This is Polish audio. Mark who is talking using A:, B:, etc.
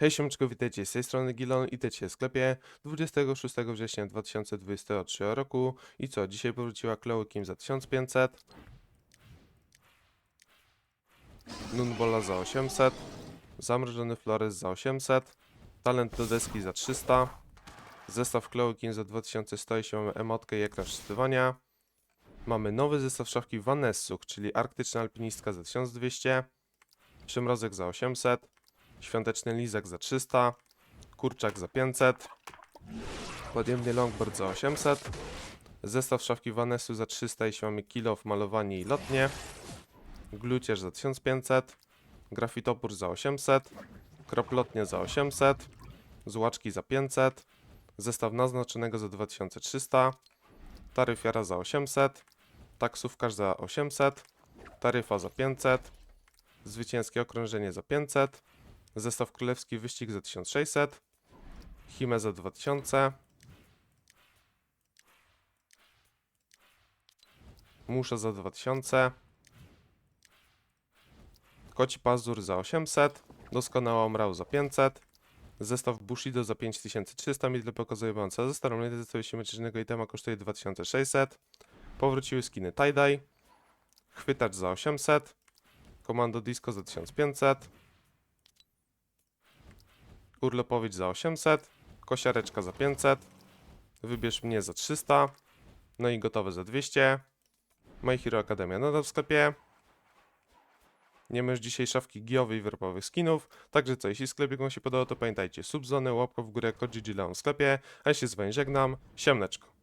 A: Hej siemczko, witajcie z tej strony Gilon i w sklepie 26 września 2023 roku. I co, dzisiaj powróciła Chloe Kim za 1500 Nunbola za 800 Zamrożony Flores za 800 Talent do deski za 300 Zestaw Chloe Kim za 2100 jeśli mamy emotkę i ekran wczytywania Mamy nowy zestaw szafki Vanessuk, czyli arktyczna alpinistka za 1200 Przymrozek za 800 Świąteczny lizak za 300, kurczak za 500, podjemny longboard za 800, zestaw szafki Vanessu za 300 jeśli mamy kilo w malowanie i lotnie, glucierz za 1500, grafitopór za 800, kroplotnie za 800, złaczki za 500, zestaw naznaczonego za 2300, taryfiara za 800, taksówkarz za 800, taryfa za 500, zwycięskie okrążenie za 500, Zestaw Królewski Wyścig za 1600. Hime za 2000. Musza za 2000. Koci Pazur za 800. Doskonała Mrał za 500. Zestaw Bushido za 5300 mil pokazująca. Ze starą edycją symetrycznego itema kosztuje 2600. Powróciły skiny tie-dye. Chwytacz za 800. Komando Disco za 1500. Urlopowicz za 800, kosiareczka za 500, wybierz mnie za 300, no i gotowe za 200. My Hero Academia nadal w sklepie. Nie już dzisiaj szafki gijowej i werpowych skinów, także co, jeśli sklepik wam się podobał, to pamiętajcie, subzony, łapka w górę, kod GG w sklepie, a ja się z wami żegnam, siemneczko.